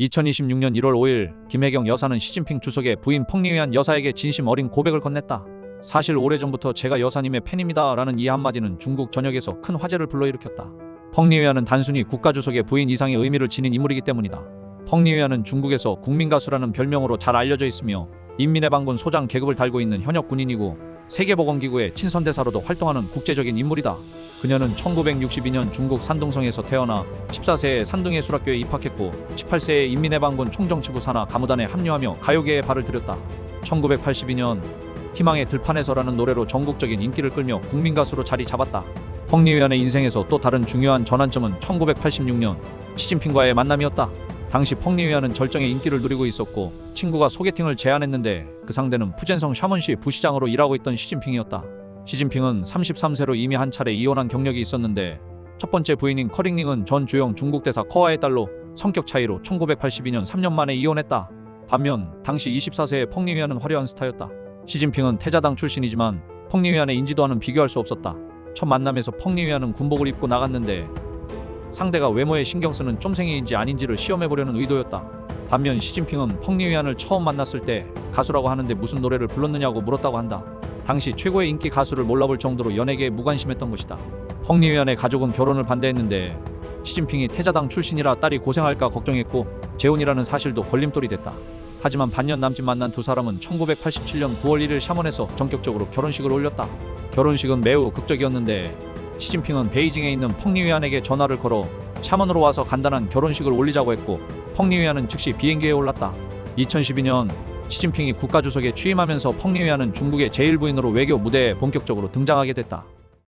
2026년 1월 5일 김혜경 여사는 시진핑 주석의 부인 펑리위안 여사에게 진심 어린 고백을 건넸다. 사실 오래전부터 제가 여사님의 팬입니다 라는 이 한마디는 중국 전역에서 큰 화제를 불러일으켰다. 펑리위안은 단순히 국가주석의 부인 이상의 의미를 지닌 인물이기 때문이다. 펑리위안은 중국에서 국민가수라는 별명으로 잘 알려져 있으며 인민의 방군 소장 계급을 달고 있는 현역 군인이고 세계보건기구의 친선대사로도 활동하는 국제적인 인물이다. 그녀는 1962년 중국 산둥성에서 태어나 14세에 산둥예술학교에 입학했고 18세에 인민의 방군 총정치부 산하 가무단에 합류하며 가요계에 발을 들였다. 1982년 희망의 들판에서라는 노래로 전국적인 인기를 끌며 국민 가수로 자리 잡았다. 펑리위안의 인생에서 또 다른 중요한 전환점은 1986년 시진핑과의 만남이었다. 당시 펑리위안은 절정의 인기를 누리고 있었고 친구가 소개팅을 제안했는데 그 상대는 푸젠성 샤먼시 부시장으로 일하고 있던 시진핑이었다. 시진핑은 33세로 이미 한 차례 이혼한 경력이 있었는데 첫 번째 부인인 커링링은 전 주영 중국 대사 커와의 딸로 성격 차이로 1982년 3년 만에 이혼했다. 반면 당시 24세의 펑리위안은 화려한 스타였다. 시진핑은 태자당 출신이지만 펑리위안의 인지도와는 비교할 수 없었다. 첫 만남에서 펑리위안은 군복을 입고 나갔는데 상대가 외모에 신경 쓰는 쫌생이인지 아닌지를 시험해 보려는 의도였다. 반면 시진핑은 펑리위안을 처음 만났을 때 가수라고 하는데 무슨 노래를 불렀느냐고 물었다고 한다. 당시 최고의 인기 가수를 몰라볼 정도로 연예계에 무관심했던 것이다. 펑리위안의 가족은 결혼을 반대했는데 시진핑이 태자당 출신이라 딸이 고생할까 걱정했고 재혼이라는 사실도 걸림돌이 됐다. 하지만 반년 남짓 만난 두 사람은 1987년 9월 1일 샤먼에서 전격적으로 결혼식을 올렸다. 결혼식은 매우 극적이었는데 시진핑은 베이징에 있는 펑리위안에게 전화를 걸어 샤먼으로 와서 간단한 결혼식을 올리자고 했고 펑리위안은 즉시 비행기에 올랐다. 2012년 시진핑이 국가주석에 취임하면서 펑리위안은 중국의 제1부인으로 외교 무대에 본격적으로 등장하게 됐다.